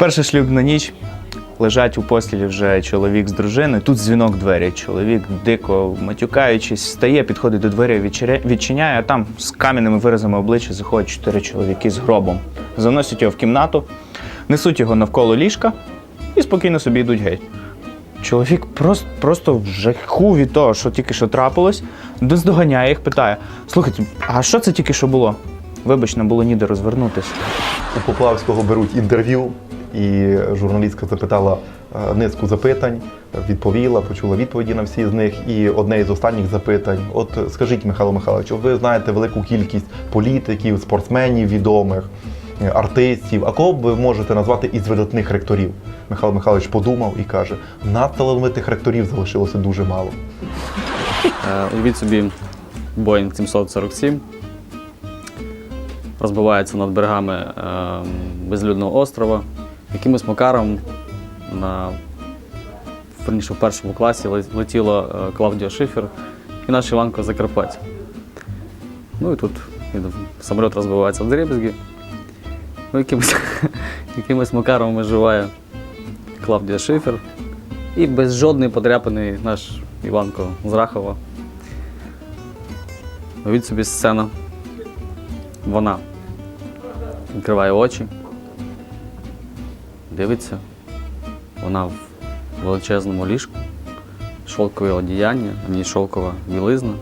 Перша шлюбна ніч. Лежать у постілі вже чоловік з дружиною. Тут дзвінок двері. Чоловік, дико матюкаючись, стає, підходить до двері, відчиняє, а там з кам'яними виразами обличчя заходять чотири чоловіки з гробом. Заносять його в кімнату, несуть його навколо ліжка і спокійно собі йдуть геть. Чоловік просто, просто в жаху від того, що тільки що трапилось, доздоганяє їх, питає: слухайте, а що це тільки що було? Вибач, не було ніде розвернутися. У Поплавського беруть інтерв'ю, і журналістка запитала е, низку запитань, відповіла, почула відповіді на всі з них. І одне із останніх запитань: от скажіть, Михайло Михайлович, ви знаєте велику кількість політиків, спортсменів відомих, е, артистів. А кого б ви можете назвати із видатних ректорів? Михайло Михайлович подумав і каже: нас талановитих ректорів залишилося дуже мало. Е, Уявіть собі Boeing 747 розбивається над берегами е, безлюдного острова. Якимось макаром на верніше, в першому класі летіла е, Клавдія Шифер і наш Іванко Закарпаття. Ну і тут самоліт розбивається в дребезги. Ну, якимось, якимось макаром виживає Клавдія Шифер. І без жодної подряпини наш Іванко з Рахова. Уявіть собі сцена. Вона відкриває очі, дивиться. Вона в величезному ліжку, шовкове одіяння, а не шовкова білизна.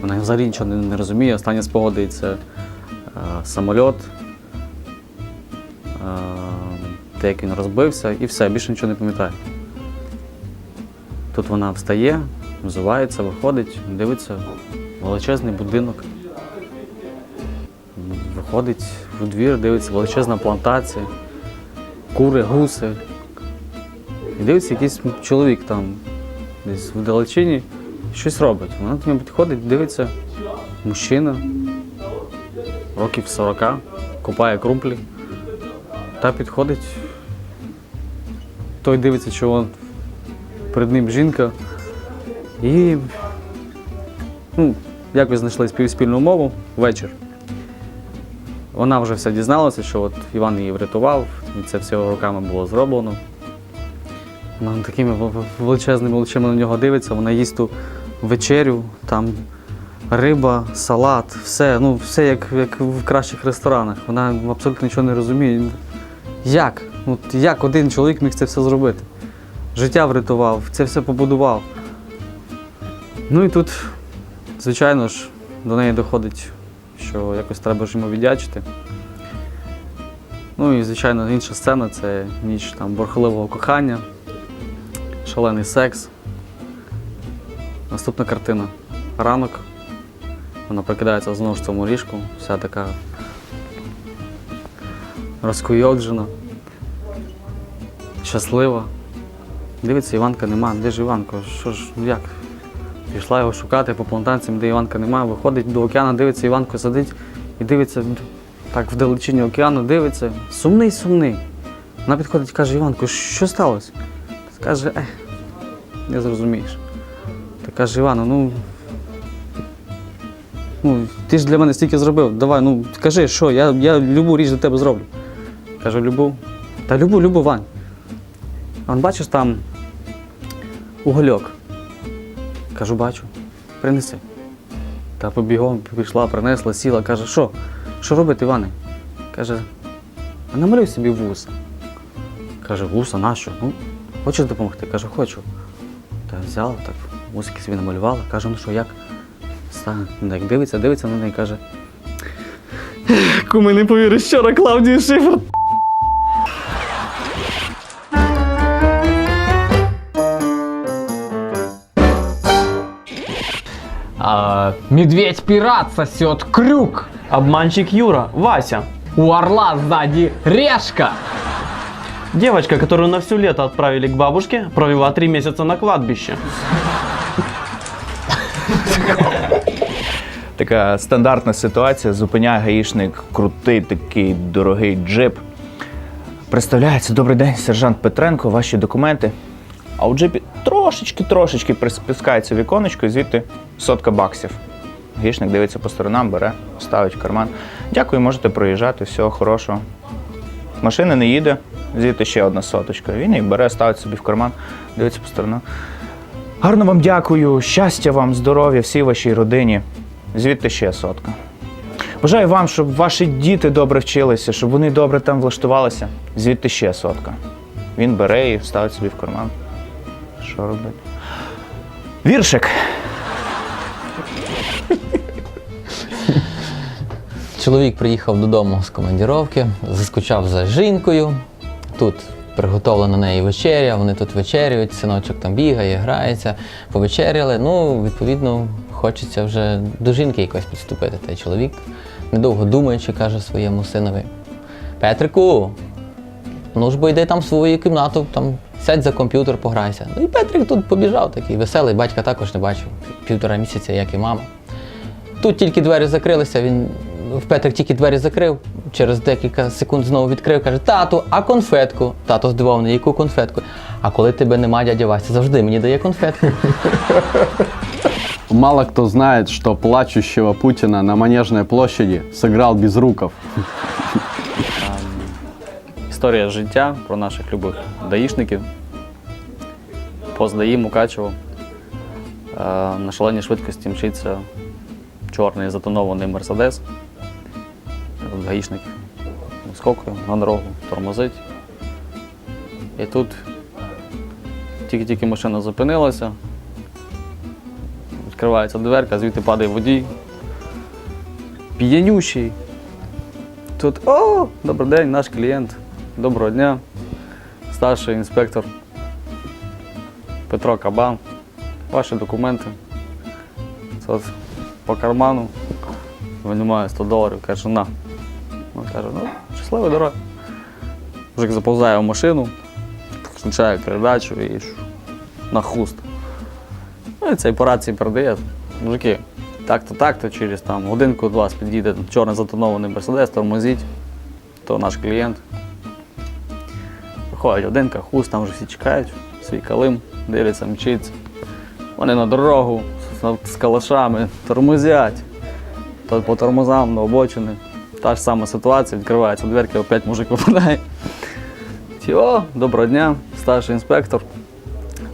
Вона взагалі нічого не, розуміє. Остання спогади це а, те, як він розбився, і все, більше нічого не пам'ятає. Тут вона встає, взувається, виходить, дивиться величезний будинок. Виходить у двір, дивиться величезна плантація, кури, гуси. І дивиться якийсь чоловік там десь в далечині щось робить. Вона до нього підходить, дивиться, мужчина, років 40, купає крумплі. Та підходить. Той дивиться, що вон перед ним жінка. І ну, як ви знайшли спільну мову вечір. Вона вже все дізналася, що от Іван її врятував, і це все руками було зроблено. Вона такими вел- вел- величезними очима на нього дивиться, вона їсть ту вечерю, там риба, салат, все, ну, все як, як в кращих ресторанах. Вона абсолютно нічого не розуміє. Як? От як один чоловік міг це все зробити? Життя врятував, це все побудував. Ну і тут, звичайно ж, до неї доходить, що якось треба ж йому віддячити. Ну і, звичайно, інша сцена це ніч там бурхливого кохання, шалений секс. Наступна картина. Ранок. Вона прокидається знову ж в цьому ліжку, вся така розкуйоджена, щаслива. Дивиться, Іванка нема. Де ж Іванко? Що ж, ну як? Пішла його шукати по плантаціям, де Іванка нема. Виходить до океану, дивиться, Іванко сидить і дивиться так в далечині океану, дивиться. Сумний, сумний. Вона підходить і каже, Іванко, що сталося? Каже, ех, не зрозумієш. Та каже, Івано, ну. Ну, ти ж для мене стільки зробив. Давай, ну кажи, що, я, я любу річ для тебе зроблю. Кажу, любу. Та любу, любу, Вань. А бачиш там угольок. Кажу, бачу, принеси. Та побігом пішла, принесла, сіла, каже, що? Що робити, Іване? Каже, а намалюй собі вуса. Каже, вуса, нащо? Ну, хочеш допомогти? Каже, хочу. Та взяла, так, вусики собі намалювала, каже, ну що, як? Ну, як дивиться, дивиться на неї, каже. Куми, не повіриш, вчора Клавдію Шифер А, Медведь-пират сосет крюк. Обманщик Юра, Вася. У орла сзади решка. Девочка, которую на все лето отправили к бабушке, провела три месяца на кладбище. Така стандартна ситуація. Зупиняє гаїшник крутий такий дорогий джип. Представляється, добрий день, сержант Петренко, ваші документи. А у джипі трошечки-трошечки приспускається віконечко, і звідти сотка баксів. Гаїшник дивиться по сторонам, бере, ставить в карман. Дякую, можете проїжджати, всього хорошого. Машина не їде, звідти ще одна соточка. Він її бере, ставить собі в карман, дивиться по сторонам. Гарно вам дякую, щастя вам, здоров'я, всій вашій родині. Звідти ще сотка. Бажаю вам, щоб ваші діти добре вчилися, щоб вони добре там влаштувалися. Звідти ще сотка. Він бере і ставить собі в карман. Що робити? Віршик. Чоловік приїхав додому з командіровки, заскучав за жінкою. Тут приготовлена неї вечеря, вони тут вечерюють, синочок там бігає, грається, повечеряли. Ну, відповідно, хочеться вже до жінки якось підступити. Та й чоловік, недовго думаючи, каже своєму синові: Петрику, ну ж бо йди там в свою кімнату, там сядь за комп'ютер, пограйся. Ну і Петрик тут побіжав, такий веселий, батька також не бачив. Півтора місяця, як і мама. Тут тільки двері закрилися, він в Петрик тільки двері закрив, через декілька секунд знову відкрив, каже: Тату, а конфетку? Тато здивований, яку конфетку? А коли тебе нема, дядя Вася завжди мені дає конфетку. Мало кто знает, что плачущего Путина на Манежной площади сыграл Безруков. Історія життя про наших любих даїшників. Пост ДАІ Мукачево. Е, На шаленій швидкості мчиться чорний затонований мерседес. Гаїшник скокує на дорогу, тормозить. І тут тільки-тільки машина зупинилася, відкривається дверка, звідти падає водій. П'янющий. Тут о, добрий день, наш клієнт. Доброго дня. Старший інспектор Петро Кабан. Ваші документи. Це по карману. Винімає 100 доларів, каже, на. Він каже, ну, щасливої дороги. Мужик заповзає в машину, включає передачу і на хуст. Ну і цей по рації передає. Мужики, так-то, так-то, через там годинку до вас підійде чорний затонований мерседес, тормозіть, то наш клієнт. Приходить одинка, хуст, там вже всі чекають, свій калим, дивляться, мчиться. Вони на дорогу з- калашами тормозять. То по тормозам на обочини. Та ж сама ситуація, відкривається дверки, опять мужик випадає. Ті, доброго дня, старший інспектор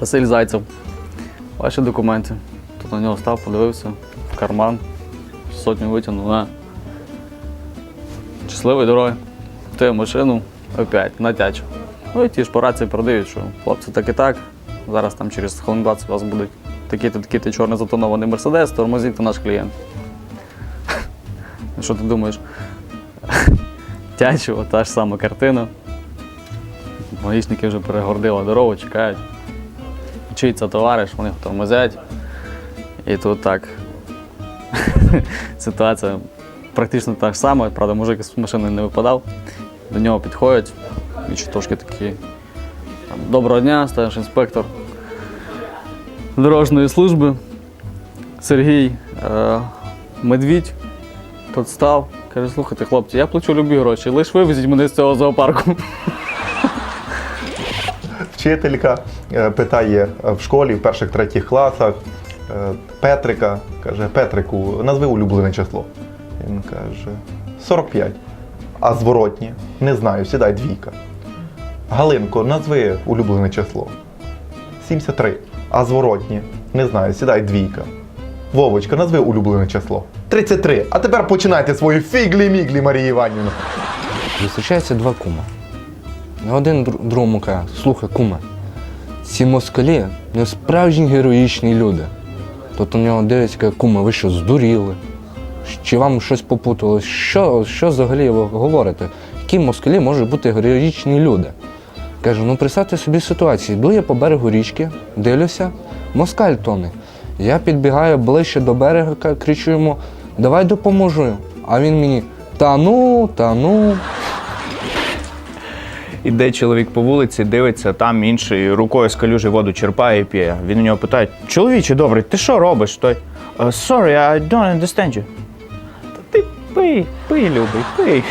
Василь Зайцев. Ваші документи. Тут на нього став, подивився в карман, сотню витягнув. На. Щасливої дороги. Ти машину, опять, натячу. Ну і ті ж по рації передають, що хлопці так і так. Зараз там через хвилин 20 у вас будуть такий-то такий-то чорний затонований мерседес, тормозіть наш клієнт. Що ти думаєш? Тячево, та ж сама картина. Гаїшники вже перегордили дорогу, чекають. Вчиться товариш, вони тормозять. І тут так. Ситуація практично та ж сама, правда, мужик з машини не випадав. До нього підходять, і трошки такі. Там, Доброго дня, старший інспектор дорожньої служби. Сергій е, Медвідь. Тут став, каже, слухайте, хлопці, я плачу любі гроші, лиш вивезіть мене з цього зоопарку. Вчителька е, питає в школі в перших третіх класах е, Петрика, каже, Петрику, назви улюблене число. Він каже 45. А зворотні? Не знаю, сідай двійка. Галинко, назви улюблене число. 73. А зворотні? Не знаю, сідай двійка. Вовочка, назви улюблене число. 33. А тепер починайте свої фіглі-міглі, Марія Іванівна. Зустрічаються два кума. Один дру- другому каже, слухай, куме, ці москалі не справжні героїчні люди. Тут у нього дивиться, каже, куме, ви що, здуріли? Чи вам щось попуталось? Що, що взагалі ви говорите? Які москалі можуть бути героїчні люди? Кажу, ну представте собі ситуацію. Йду я по берегу річки, дивлюся, москаль тоне. Я підбігаю ближче до берега, кричу йому, давай допоможу. А він мені, та ну, та ну. Іде чоловік по вулиці, дивиться, там інший рукою з калюжі воду черпає і п'є. Він у нього питає: чоловіче добрий, ти що робиш? Той «Uh, Sorry, I don't understand you. Пий, пий, любий, пий.